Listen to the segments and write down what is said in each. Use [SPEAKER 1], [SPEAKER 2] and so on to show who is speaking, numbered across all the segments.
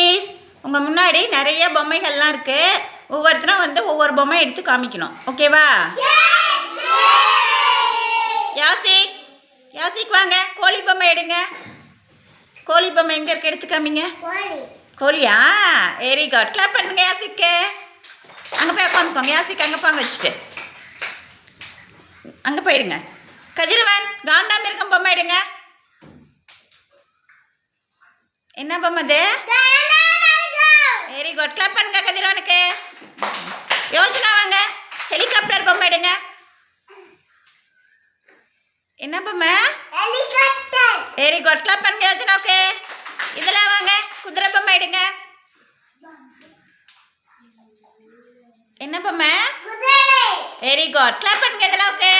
[SPEAKER 1] Please உங்கள் முன்னாடி நிறைய பொம்மைகள்லாம் இருக்குது ஒவ்வொருத்தரும் வந்து ஒவ்வொரு பொம்மை எடுத்து காமிக்கணும். ஓகேவா யாசிக் யாசிக் வாங்க. கோழி பொம்மை எடுங்க. கோழி பொம்மை எங்கே இருக்கு? எடுத்து காமிங்க. கோழியா? வெரி குட் கிளாப் பண்ணுங்க யாசிக்கு. அங்கே போய் உட்காந்துக்கோங்க யாசிக் அங்கே போங்க வச்சுட்டு. அங்கே போயிடுங்க கதிரவன் காண்டாமிருகம் பொம்மை எடுங்க. என்ன பொம்மை அது? வெரி குட் கிளாப் பண்ணுங்க கதிரவனுக்கு. யோசனா வாங்க. ஹெலிகாப்டர் பொம்மை எடுங்க. என்ன பொம்மை? வெரி குட் கிளாப் பண்ணுங்க யோசனாவுக்கு இதெல்லாம் வாங்க. குதிரை பொம்மை எடுங்க. என்ன பொம்மை? வெரி குட் கிளாப் பண்ணுங்க இதெல்லாம் ஓகே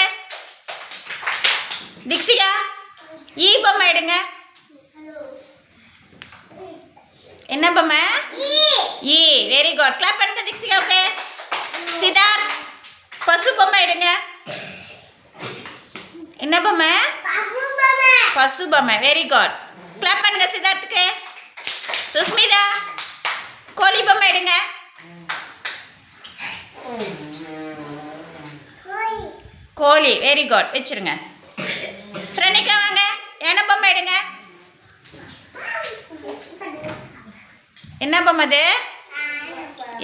[SPEAKER 1] டிக்ஸியா ஈ பொம்மை எடுங்க. என்ன பொம்மை? ஈ வெரி குட் கிளாப் பண்ணுங்க ஓகே சிதார்த் பசு பொம்மை எடுங்க. என்ன பொம்மை? பசு பொம்மை. வெரி குட் கிளாப் பண்ணுங்க சித்தார்த்துக்கு. சுஸ்மிதா கோழி பொம்மை எடுங்க. கோழி. வெரி குட் வச்சிருங்க. பிரணிகா வாங்க. என்ன பொம்மை எடுங்க? என்ன பொம்மை அது?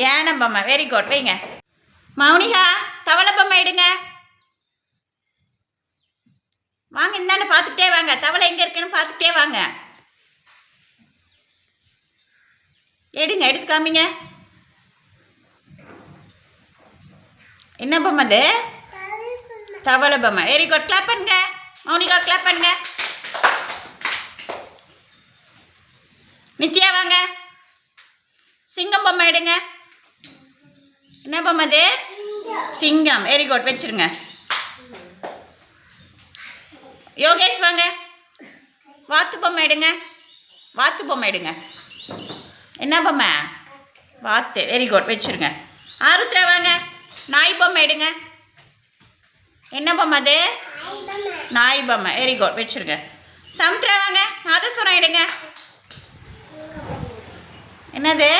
[SPEAKER 1] யானை பொம்மை? வெரி குட் வைங்க. மௌனிகா தவளை பொம்மை எடுங்க. வாங்க இந்தாண்ட பார்த்துட்டே வாங்க. தவளை எங்கே இருக்குன்னு பார்த்துட்டே வாங்க. எடுங்க எடுத்து காமிங்க. என்ன பொம்மை அது? தவளை பொம்மை. வெரி குட் கிளாப் பண்ணுங்க. மௌனிகா கிளாப் பண்ணுங்க. நித்யா வாங்க. சிங்கம் பொம்மை எடுங்க. என்ன பொம்மை அது சிங்கம். வெரி குட் வச்சிருங்க. யோகேஷ் வாங்க. வாத்து பொம்மை எடுங்க. வாத்து பொம்மை எடுங்க. என்ன பொம்மை? வாத்து. வெரி குட் வச்சிருங்க. ஆருத்ரா வாங்க. நாய் பொம்மை எடுங்க. என்ன பொம்மை அது? நாய் பொம்மை. வெரி குட் வச்சிருங்க. சமுத்திரா வாங்க. நாதஸ்வரம் எடுங்க. என்னது?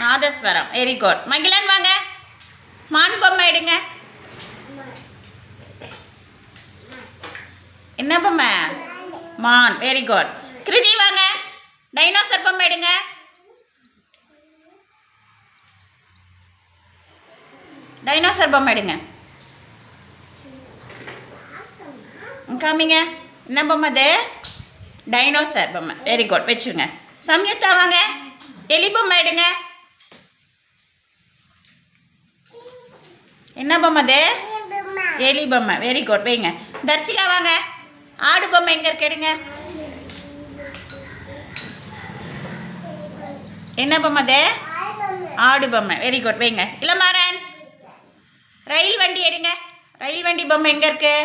[SPEAKER 1] நாதஸ்வரம். வெரி குட் மகிழன் வாங்க. மான் பொம்மை எடுங்க. என்ன பொம்மை? மான். வெரி குட் கிருதி வாங்க. டைனோசர் பொம்மை எடுங்க. டைனோசர் பொம்மை எடுங்க. காமிங்க என்ன பொம்மை அது? டைனோசர் பொம்மை. வெரி குட் வச்சுருங்க. சம்யுக்தா வாங்க. எலி பொம்மை எடுங்க. என்ன பொம்மை அது? எலி பொம்மை வெரி குட் வைங்க. தர்சிகா வாங்க. ஆடு பொம்மை எங்கே இருக்கு எடுங்க. என்ன பொம்மை அது? ஆடு பொம்மை. வெரி குட் வைங்க. இளமாறன். ரயில் வண்டி எடுங்க. ரயில் வண்டி பொம்மை எங்கே இருக்கு?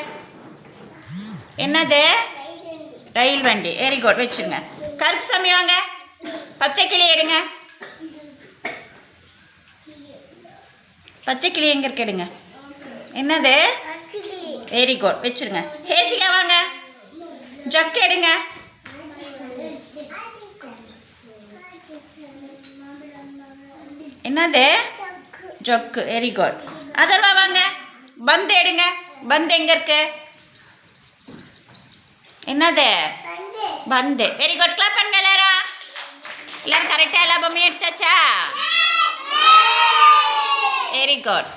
[SPEAKER 1] என்னது? ரயில் வண்டி. வெரி குட் வச்சுருங்க. கருப்பு சாமி வாங்க. பச்சை கிளி எடுங்க. பச்சை கிளி எங்கே இருக்கு எடுங்க. என்னது? வெரி குட் வச்சுருங்க. ஹேசிகா வாங்க. ஜக்கு எடுங்க. என்னது? ஜொக்கு. வெரி குட் அதர்வா வாங்க. பந்து எடுங்க. பந்து எங்கே இருக்குது என்னது? பந்து. வெரி குட் கிளாப் பண்ணுங்க எல்லாரும். எல்லாரும் கரெக்டாக எல்லா பொம்மையும் எடுத்தாச்சா வெரி குட்